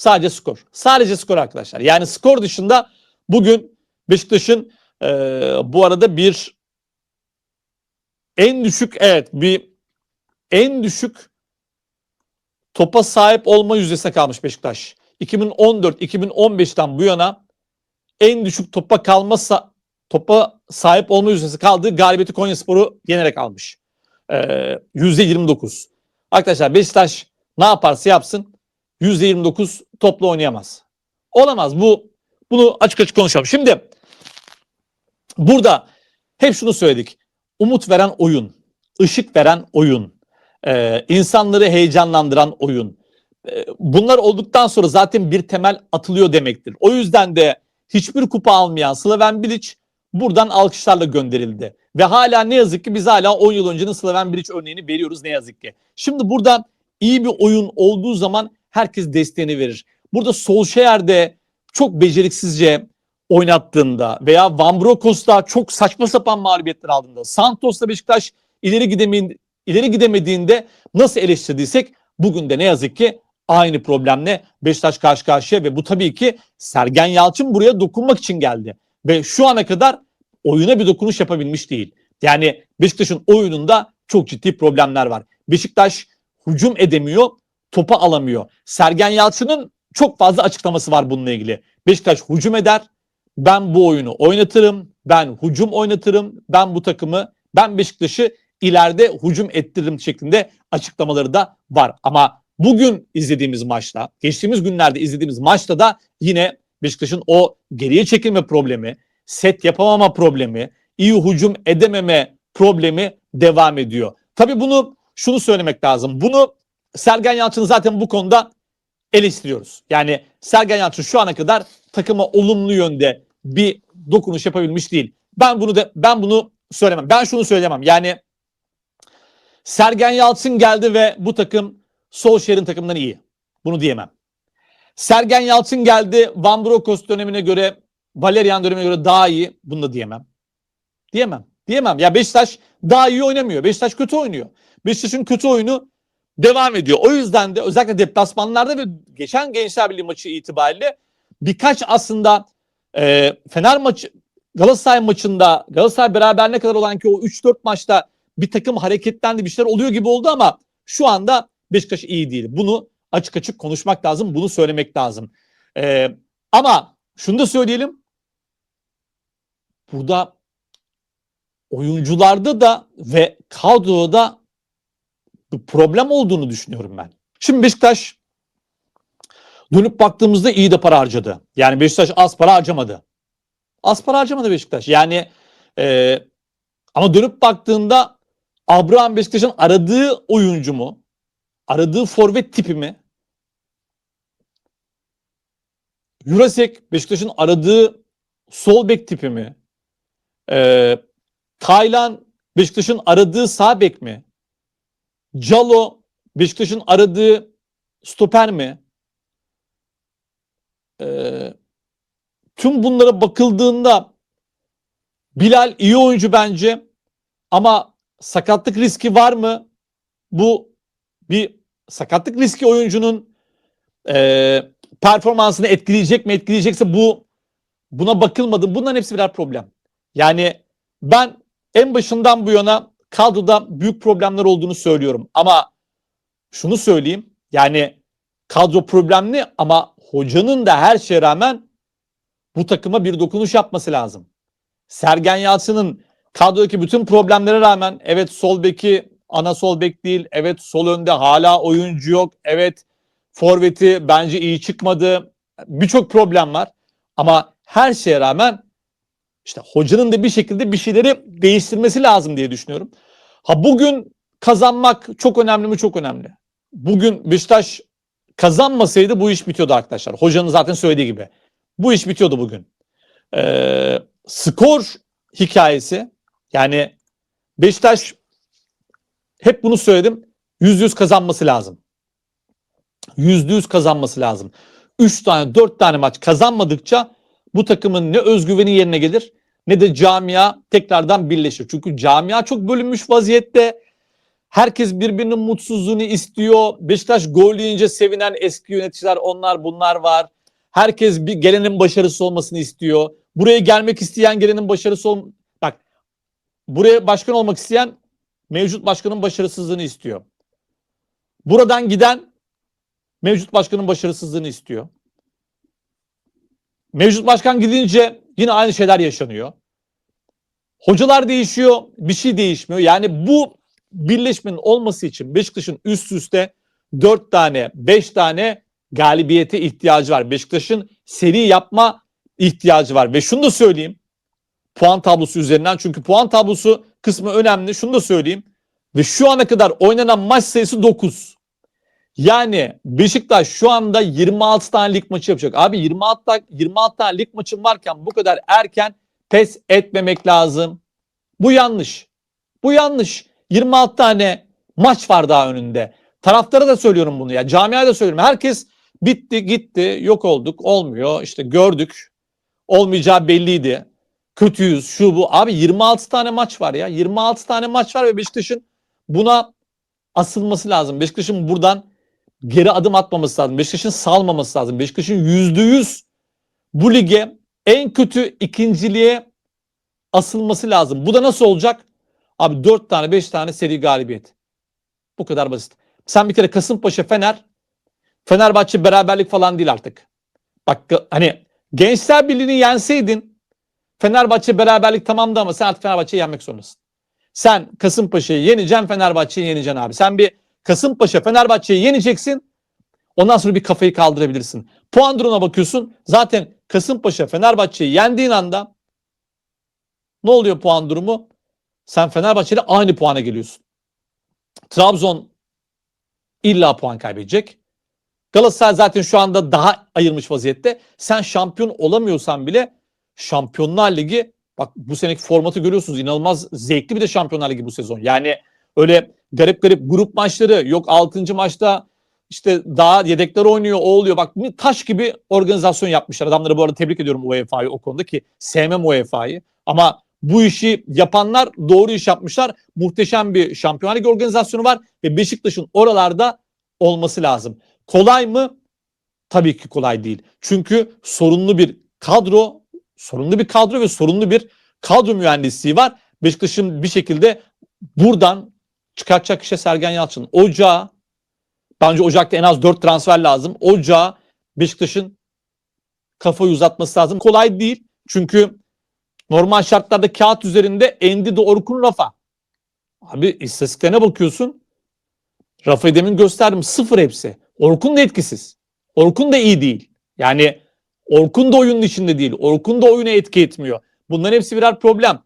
Sadece skor. Sadece skor arkadaşlar. Yani skor dışında bugün Beşiktaş'ın e, bu arada bir en düşük evet bir en düşük topa sahip olma yüzdesine kalmış Beşiktaş. 2014-2015'ten bu yana en düşük topa kalmasa topa sahip olma yüzdesi kaldığı galibiyeti Konyaspor'u yenerek almış. Ee, %29. Arkadaşlar Beşiktaş ne yaparsa yapsın %29 topla oynayamaz. Olamaz. Bu bunu açık açık konuşalım. Şimdi burada hep şunu söyledik. Umut veren oyun, ışık veren oyun, e, insanları heyecanlandıran oyun. E, bunlar olduktan sonra zaten bir temel atılıyor demektir. O yüzden de hiçbir kupa almayan Slaven Bilic buradan alkışlarla gönderildi. Ve hala ne yazık ki biz hala 10 yıl öncenin Slaven Bilic örneğini veriyoruz ne yazık ki. Şimdi burada iyi bir oyun olduğu zaman herkes desteğini verir. Burada Solskjaer'de çok beceriksizce oynattığında veya Van Brokos'ta çok saçma sapan mağlubiyetler aldığında, Santos'ta Beşiktaş ileri gidemeyin ileri gidemediğinde nasıl eleştirdiysek bugün de ne yazık ki aynı problemle Beşiktaş karşı karşıya ve bu tabii ki Sergen Yalçın buraya dokunmak için geldi. Ve şu ana kadar oyuna bir dokunuş yapabilmiş değil. Yani Beşiktaş'ın oyununda çok ciddi problemler var. Beşiktaş hücum edemiyor, topa alamıyor. Sergen Yalçın'ın çok fazla açıklaması var bununla ilgili. Beşiktaş hücum eder, ben bu oyunu oynatırım, ben hücum oynatırım, ben bu takımı, ben Beşiktaş'ı ileride hücum ettiririm şeklinde açıklamaları da var. Ama bugün izlediğimiz maçta, geçtiğimiz günlerde izlediğimiz maçta da yine Beşiktaş'ın o geriye çekilme problemi, set yapamama problemi, iyi hücum edememe problemi devam ediyor. Tabii bunu şunu söylemek lazım. Bunu Sergen Yalçın'ı zaten bu konuda eleştiriyoruz. Yani Sergen Yalçın şu ana kadar takıma olumlu yönde bir dokunuş yapabilmiş değil. Ben bunu da ben bunu söylemem. Ben şunu söyleyemem. Yani Sergen Yalçın geldi ve bu takım Solskjaer'in takımından iyi. Bunu diyemem. Sergen Yalçın geldi Van Brokos dönemine göre Valerian dönemine göre daha iyi. Bunu da diyemem. Diyemem. Diyemem. Ya Beşiktaş daha iyi oynamıyor. Beşiktaş kötü oynuyor. Beşiktaş'ın kötü oyunu devam ediyor. O yüzden de özellikle deplasmanlarda ve geçen Gençler Birliği maçı itibariyle birkaç aslında e, Fener maçı Galatasaray maçında Galatasaray beraber ne kadar olan ki o 3-4 maçta bir takım hareketlendi bir şeyler oluyor gibi oldu ama şu anda Beşiktaş iyi değil. Bunu açık açık konuşmak lazım. Bunu söylemek lazım. Ee, ama şunu da söyleyelim. Burada oyuncularda da ve kadroda bir problem olduğunu düşünüyorum ben. Şimdi Beşiktaş dönüp baktığımızda iyi de para harcadı. Yani Beşiktaş az para harcamadı. Az para harcamadı Beşiktaş. Yani e, ama dönüp baktığında Abraham Beşiktaş'ın aradığı oyuncu mu? Aradığı forvet tipi mi? Jurasek Beşiktaş'ın aradığı sol bek tipi mi? Ee, Taylan Beşiktaş'ın aradığı sağ bek mi? Calo Beşiktaş'ın aradığı stoper mi? Ee, tüm bunlara bakıldığında Bilal iyi oyuncu bence ama sakatlık riski var mı? Bu bir sakatlık riski oyuncunun e, performansını etkileyecek mi? Etkileyecekse bu buna bakılmadı. Bunların hepsi birer problem. Yani ben en başından bu yana kadroda büyük problemler olduğunu söylüyorum. Ama şunu söyleyeyim. Yani kadro problemli ama hocanın da her şeye rağmen bu takıma bir dokunuş yapması lazım. Sergen Yalçın'ın kadrodaki bütün problemlere rağmen evet sol beki ana sol bek değil. Evet sol önde hala oyuncu yok. Evet forveti bence iyi çıkmadı. Birçok problem var. Ama her şeye rağmen işte hocanın da bir şekilde bir şeyleri değiştirmesi lazım diye düşünüyorum. Ha bugün kazanmak çok önemli mi? Çok önemli. Bugün Beşiktaş kazanmasaydı bu iş bitiyordu arkadaşlar. Hocanın zaten söylediği gibi. Bu iş bitiyordu bugün. Ee, skor hikayesi yani Beşiktaş hep bunu söyledim. Yüzde yüz kazanması lazım. Yüzde yüz kazanması lazım. Üç tane dört tane maç kazanmadıkça bu takımın ne özgüveni yerine gelir ne de camia tekrardan birleşir. Çünkü camia çok bölünmüş vaziyette. Herkes birbirinin mutsuzluğunu istiyor. Beşiktaş gol yiyince sevinen eski yöneticiler onlar bunlar var. Herkes bir gelenin başarısı olmasını istiyor. Buraya gelmek isteyen gelenin başarısı ol Bak buraya başkan olmak isteyen mevcut başkanın başarısızlığını istiyor. Buradan giden mevcut başkanın başarısızlığını istiyor. Mevcut başkan gidince yine aynı şeyler yaşanıyor. Hocalar değişiyor, bir şey değişmiyor. Yani bu birleşmenin olması için Beşiktaş'ın üst üste 4 tane, 5 tane galibiyete ihtiyacı var. Beşiktaş'ın seri yapma ihtiyacı var. Ve şunu da söyleyeyim. Puan tablosu üzerinden çünkü puan tablosu kısmı önemli. Şunu da söyleyeyim. Ve şu ana kadar oynanan maç sayısı 9. Yani Beşiktaş şu anda 26 tane lig maçı yapacak. Abi 26 tane, 26 tane lig maçın varken bu kadar erken pes etmemek lazım. Bu yanlış. Bu yanlış. 26 tane maç var daha önünde. Taraftara da söylüyorum bunu ya. Camiaya da söylüyorum. Herkes bitti gitti yok olduk olmuyor işte gördük olmayacağı belliydi. Kötüyüz şu bu. Abi 26 tane maç var ya. 26 tane maç var ve Beşiktaş'ın buna asılması lazım. Beşiktaş'ın buradan geri adım atmaması lazım. Beşiktaş'ın salmaması lazım. Beşiktaş'ın %100 bu lige en kötü ikinciliğe asılması lazım. Bu da nasıl olacak? Abi 4 tane 5 tane seri galibiyet. Bu kadar basit. Sen bir kere Kasımpaşa Fener Fenerbahçe beraberlik falan değil artık. Bak hani Gençler Birliği'ni yenseydin Fenerbahçe beraberlik tamamdı ama sen artık Fenerbahçe'yi yenmek zorundasın. Sen Kasımpaşa'yı yeneceksin, Fenerbahçe'yi yeneceksin abi. Sen bir Kasımpaşa Fenerbahçe'yi yeneceksin. Ondan sonra bir kafayı kaldırabilirsin. Puan durumuna bakıyorsun. Zaten Kasımpaşa Fenerbahçe'yi yendiğin anda ne oluyor puan durumu? Sen Fenerbahçe ile aynı puana geliyorsun. Trabzon illa puan kaybedecek. Galatasaray zaten şu anda daha ayırmış vaziyette. Sen şampiyon olamıyorsan bile Şampiyonlar Ligi bak bu seneki formatı görüyorsunuz inanılmaz zevkli bir de Şampiyonlar Ligi bu sezon. Yani öyle garip garip grup maçları yok 6. maçta işte daha yedekler oynuyor o oluyor. Bak taş gibi organizasyon yapmışlar. Adamları bu arada tebrik ediyorum UEFA'yı o konuda ki sevmem UEFA'yı. Ama bu işi yapanlar doğru iş yapmışlar. Muhteşem bir Şampiyonlar Ligi organizasyonu var ve Beşiktaş'ın oralarda olması lazım. Kolay mı? Tabii ki kolay değil. Çünkü sorunlu bir kadro, sorunlu bir kadro ve sorunlu bir kadro mühendisliği var. Beşiktaş'ın bir şekilde buradan çıkartacak kişi Sergen Yalçın. Ocağı, bence Ocak'ta en az 4 transfer lazım. Ocağı Beşiktaş'ın kafayı uzatması lazım. Kolay değil. Çünkü normal şartlarda kağıt üzerinde Endi Orkun Rafa. Abi istatistiklerine bakıyorsun. Rafa'yı demin gösterdim. Sıfır hepsi. Orkun da etkisiz. Orkun da iyi değil. Yani Orkun da oyunun içinde değil. Orkun da oyuna etki etmiyor. Bunların hepsi birer problem.